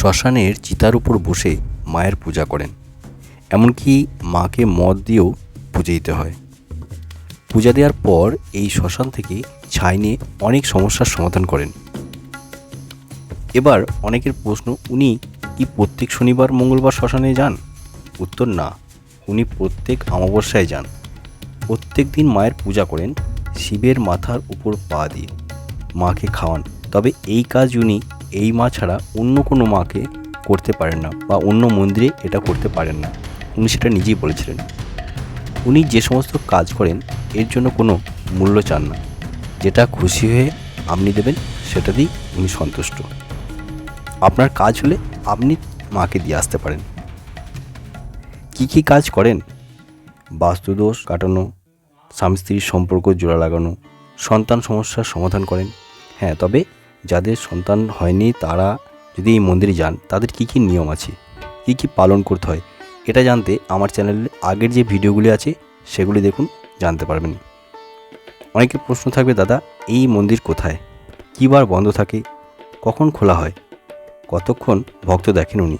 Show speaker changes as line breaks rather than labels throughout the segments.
শ্মশানের চিতার উপর বসে মায়ের পূজা করেন। এমনকি মাকে মদ দিয়েও পুজো দিতে হয়। পূজা দেওয়ার পর এই শ্মশান থেকে ছাই নিয়ে অনেক সমস্যার সমাধান করেন। এবার অনেকের প্রশ্ন, উনি কি প্রত্যেক শনিবার, মঙ্গলবার শ্মশানে যান? উত্তর, না, উনি প্রত্যেক অমাবস্যায় যান। প্রত্যেক দিন মায়ের পূজা করেন, শিবের মাথার উপর পা দিয়ে মাকে খাওয়ান। তবে এই কাজ উনি এই মা ছাড়া অন্য কোনো মাকে করতে পারেন না বা অন্য মন্দিরে এটা করতে পারেন না। উনি সেটা নিজেই বলেছিলেন। উনি যে সমস্ত কাজ করেন, এর জন্য কোনো মূল্য চান না। যেটা খুশি হয়ে আপনি দেবেন সেটাতেই উনি সন্তুষ্ট। আপনার কাজ হলে আপনি মাকে দিয়ে আসতে পারেন। কি কি কাজ করেন? বাস্তুদোষ কাটানো স্বামী স্ত্রীর সম্পর্ক জোড়া লাগানো, সন্তান সমস্যার সমাধান করেন। হ্যাঁ তবে যাদের সন্তান হয়নি তারা যদি এই মন্দিরে যান, তাদের কি কি নিয়ম আছে? কি কি পালন করতে হয়? এটা জানতে আমার চ্যানেলের আগের যে ভিডিওগুলি আছে, সেগুলি দেখুন, জানতে পারবেন। অনেকের প্রশ্ন থাকবে, দাদা, এই মন্দির কোথায়? কী বার বন্ধ থাকে? কখন খোলা হয়? কতক্ষণ ভক্ত দেখেন উনি?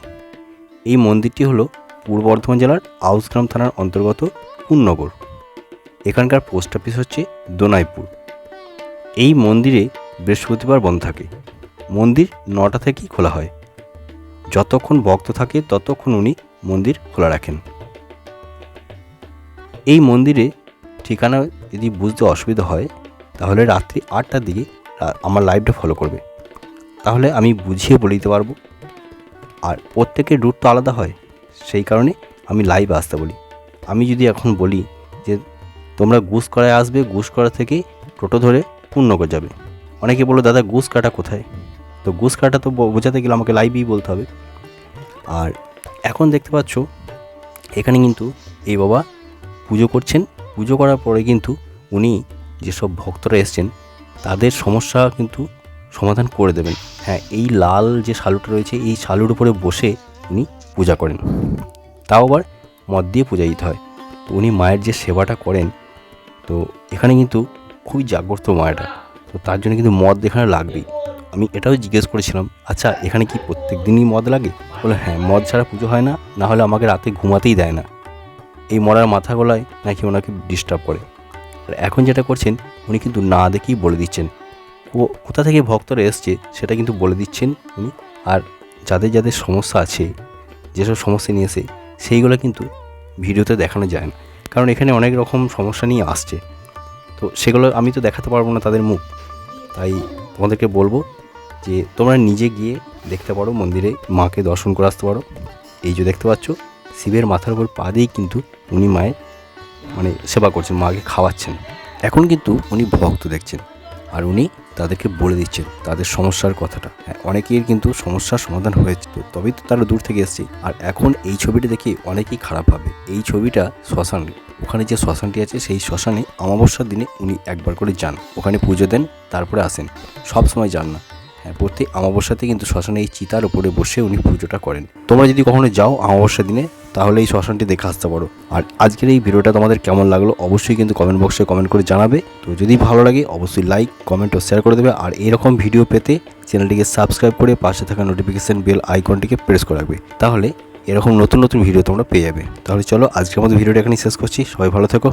এই মন্দিরটি হলো পূর্ব বর্ধমান জেলার আউসগ্রাম থানার অন্তর্গত কুন্নগর এখানকার পোস্ট অফিস হচ্ছে দোনাইপুর। এই মন্দিরে বৃহস্পতিবার বন্ধ থাকে। মন্দির নটা থেকেই খোলা হয়। যতক্ষণ ভক্ত থাকে, ততক্ষণ উনি মন্দির খোলা রাখেন। এই মন্দিরে ঠিকানা যদি বুঝতে অসুবিধা হয়, তাহলে রাত্রি আটটার দিকে আমার লাইভটা ফলো করবে। তাহলে আমি বুঝিয়ে বলে দিতে পারব। আর প্রত্যেকের রুট তো আলাদা হয়, সেই কারণে আমি লাইভে আসতে বলি। আমি যদি এখন বলি যে, তোমরা গুসকরায় আসবে গুসকরা থেকে টোটো ধরে পূর্ণগর যাবে। অনেকে বলো দাদা, গুস কাটা কোথায়? তো গুস কাটা তো বোঝাতে গেলে আমাকে লাইভেই বলতে হবে। আর এখন দেখতে পাচ্ছ, এখানে কিন্তু এই বাবা পুজো করছেন। পুজো করার পরে কিন্তু উনি যেসব ভক্তরা এসছেন, তাদের সমস্যা কিন্তু সমাধান করে দেবেন। হ্যাঁ এই লাল যে শালুটা রয়েছে, এই শালুর উপরে বসে উনি পূজা করেন। তাও আবার মদ দিয়ে পূজা দিতে হয়। তো উনি মায়ের যে সেবাটা করেন, তো এখানে কিন্তু খুবই জাগ্রত মায়েরা তো তার জন্য কিন্তু মদ এখানে লাগবেই। আমি এটাও জিজ্ঞেস করেছিলাম আচ্ছা এখানে কি প্রত্যেক দিনই মদ লাগে? বলে হ্যাঁ মদ ছাড়া পুজো হয় না না হলে আমাকে রাতে ঘুমাতেই দেয় না। এই মরার মাথা গলায় নাকি ওনাকে ডিস্টার্ব করে। আর এখন যেটা করছেন, উনি কিন্তু না দেখেই বলে দিচ্ছেন। ও কোথা থেকে ভক্তরা এসছে সেটা কিন্তু বলে দিচ্ছেন উনি। আর যাদের যাদের সমস্যা আছে, যেসব সমস্যা নিয়ে এসে, সেইগুলো কিন্তু ভিডিওতে দেখানো যায় না। কারণ এখানে অনেক রকম সমস্যা নিয়ে আসছে। তো সেগুলো আমি তো দেখাতে পারব না তাদের মুখ। তাই তোমাদেরকে বলব যে তোমরা নিজে গিয়ে দেখতে পারো মন্দিরে মাকে দর্শন করে আসতে পারো। এই যে দেখতে পাচ্ছ, শিবের মাথার উপর পা দিয়েই কিন্তু উনি মায়ের মানে সেবা করছেন, মাকে খাওয়াচ্ছেন। এখন কিন্তু উনি ভক্ত দেখছেন আর উনি তাদেরকে বলে দিচ্ছেন তাদের সমস্যার কথাটা। হ্যাঁ অনেকের কিন্তু সমস্যার সমাধান হয়েছে। তো তবেই তো তারা দূর থেকে এসছে। আর এখন এই ছবিটা দেখে অনেকেই খারাপ হবে এই ছবিটা শ্মশান ওখানে যে শ্মশানটি আছে, সেই শ্মশানে অমাবস্যার দিনে উনি একবার করে যান। ওখানে পুজো দেন, তারপরে আসেন। সব সময় যান না। হ্যাঁ প্রত্যেক অমাবস্যাতে কিন্তু শ্মশানে এই চিতার উপরে বসে উনি পুজোটা করেন। তোমরা যদি কখনো যাও অমাবস্যার দিনে, তাহলে এই শ্মশানটি দেখে আসতে পারো। আর আজকের এই ভিডিওটা তোমাদের কেমন লাগল, অবশ্যই কিন্তু কমেন্ট বক্সে কমেন্ট করে জানাবে। তো যদি ভালো লাগে, অবশ্যই লাইক কমেন্ট ও শেয়ার করে দেবে। আর এরকম ভিডিও পেতে চ্যানেলটিকে সাবস্ক্রাইব করে পাশে থাকা নোটিফিকেশন বেল আইকনটিকে প্রেস করে রাখবে। তাহলে এরকম নতুন নতুন ভিডিও তোমরা পেয়ে যাবে। তাহলে চলো, আজকের মতো ভিডিওটা এখানে শেষ করছি। সবাই ভালো থেকো।